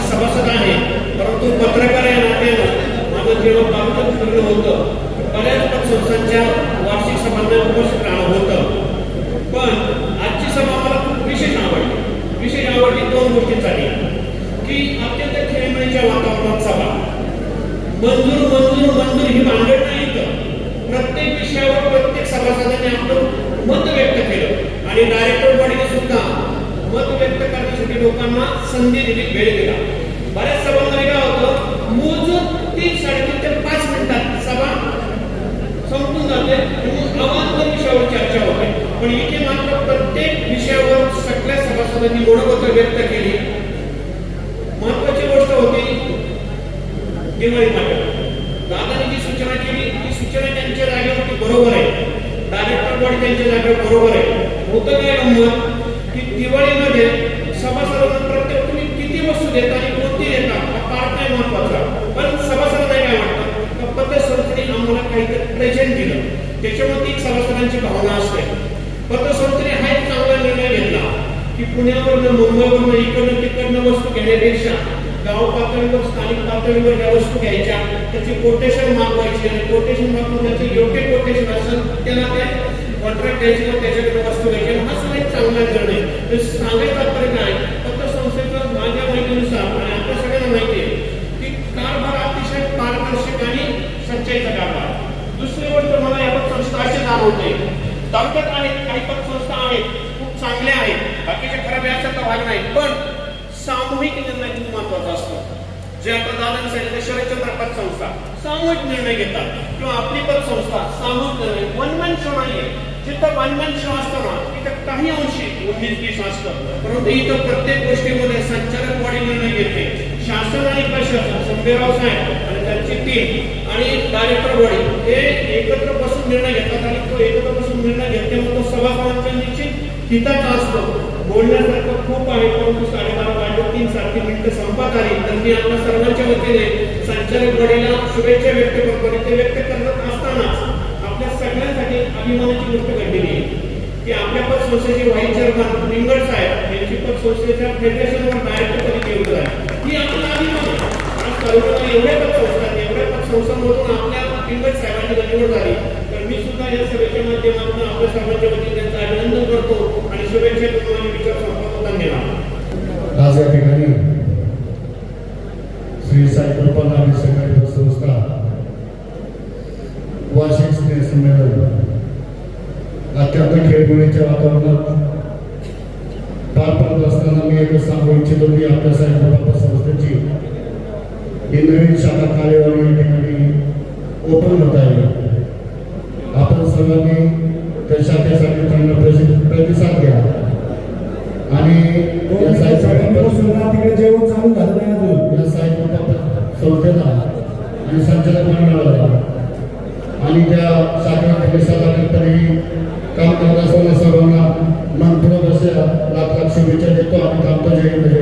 सभासद आहे परंतु पत्रकार या नात्यानं माझं जेव्हा बाबतीत फिरणं होतं बऱ्याच पतसंस्थांच्या वार्षिक सभांना उपस्थित राहणं होतं पण आजची सभा मला खूप विशेष आवडली विशेष आवडली दोन गोष्टींसाठी की अत्यंत खेळमेळीच्या वातावरणात सभा मंजूर मंजूर मंजूर ही भांडण नाही इथं. प्रत्येक विषयावर प्रत्येक सभासदाने आपलं मत व्यक्त केलं आणि डायरेक्टर बॉडीने सुद्धा मत व्यक्त करण्यासाठी लोकांना संधी दिली वेळ दिला. बऱ्याच सभांमध्ये काय होतं मोजून तीन साडेतीन ते पाच मिनिटात सभा संपून जाते. अवांतर विषयावर चर्चा होते. पण इथे मात्र प्रत्येक विषयावर सगळ्या सभासदांनी मनोगत व्यक्त केली. महत्वाची गोष्ट होती दिवाळी पाठवली दादाने जी सूचना केली ती सूचना त्यांच्या जागेवरती बरोबर आहे. डायरेक्टर बॉडी त्यांच्या जागेवर बरोबर आहे. होतं काय गंमत की पुण्यावरनं मुंबईवरनं इकडनं तिकडनं वस्तू घेण्यापेक्षा गाव पातळीवर स्थानिक पातळीवर ज्या वस्तू घ्यायच्या त्याचे कोटेशन मागवायची आणि कोटेशन मागून त्याचे योग्य कोटेशन असेल त्याला ते कॉन्ट्रॅक्ट द्यायचे व त्याच्याकडे वस्तू घ्यायची. हा सुद्धा एक चांगला निर्णय तर सांगायचं तात्पर्य काय? फक्त संस्थेचं माझ्या माहितीनुसार आणि आपल्या सगळ्यांना माहिती आहे की कारभार अतिशय पारदर्शक आणि सच्चाईचा कारभार दुसरी गोष्ट मला याबाबत संस्था अशी जाणवते तालुक्यात आहेत काही पतसंस्था आहेत खूप चांगल्या आहेत. अभ्यासाचा भाग नाही पण सामूहिक निर्णय खूप महत्त्वाचा असतो. जे आता दादा सांगितलं शरदचंद्र पतसंस्था सामूहिक निर्णय घेतात. किंवा आपली पतसंस्था सामूहिक निर्णय वनमन शो नाहीये. जिथं वनमन शो असतो ना तिथं काही अंशी उन्नीस बीस असतं. परंतु इथं प्रत्येक गोष्टीमध्ये संचालक बॉडी निर्णय घेते. शासन आणि प्रशासन संभेराव साहेब आणि त्यांची टीम आणि कार्यक्रम बॉडी हे एकत्र बसून निर्णय घेतात आणि तो एकत्र बसून निर्णय घेतल्यामुळे तो सभासदांच्या निश्चित हिताचा असतो. बोलण्यासारखं खूप आहे परंतु साडेबारा वाजता तीन साडेतीन मिनिटं संपत आली. तर मी आपल्या सर्वांच्या वतीने संचालक बडीला शुभेच्छा व्यक्त करतो आणि ते व्यक्त करत असताना आपल्या सगळ्यांसाठी अभिमानाची गोष्ट घडलेली आहे की आपल्या पद संस्थेचे व्हाईस चेअरमन निंगड साहेब यांची पद पतसंस्थेच्या फेडरेशनवर डायरेक्टर पदी नियुक्त आहे ही आपला अभिमान आहे. आज तालुक्यात एवढ्या पद संस्था एवढ्या पद संस्थांमधून आपल्या निंगड साहेबांची निवड झाली. तर मी सुद्धा या सभेच्या माध्यमातून आपल्या सर्वांच्या वतीने त्यांचं अभिनंदन करतो आणि शुभेच्छा देतो आणि विचार संपवतो धन्यवाद आज या ठिकाणी श्री साई कृपा नामी सहकारी संस्था वार्षिक स्नेह संमेलन अत्यंत खेळगुळीच्या वातावरणात पार पडत असताना मी एकच सांगू इच्छितो की आपल्या साई कृपा संस्थेची ही नवीन शाखा कार्यवाही या ठिकाणी ओपन होत आहे. चालू झालं नाही अजून. या साहित्य संस्थेला आणि संचालक मंडळाला आणि त्या साखर प्रदेशाला तरी काम करत असताना सर्वांना मनपूर्वक असे लाख लाख शुभेच्छा देतो आणि थांबतो. जय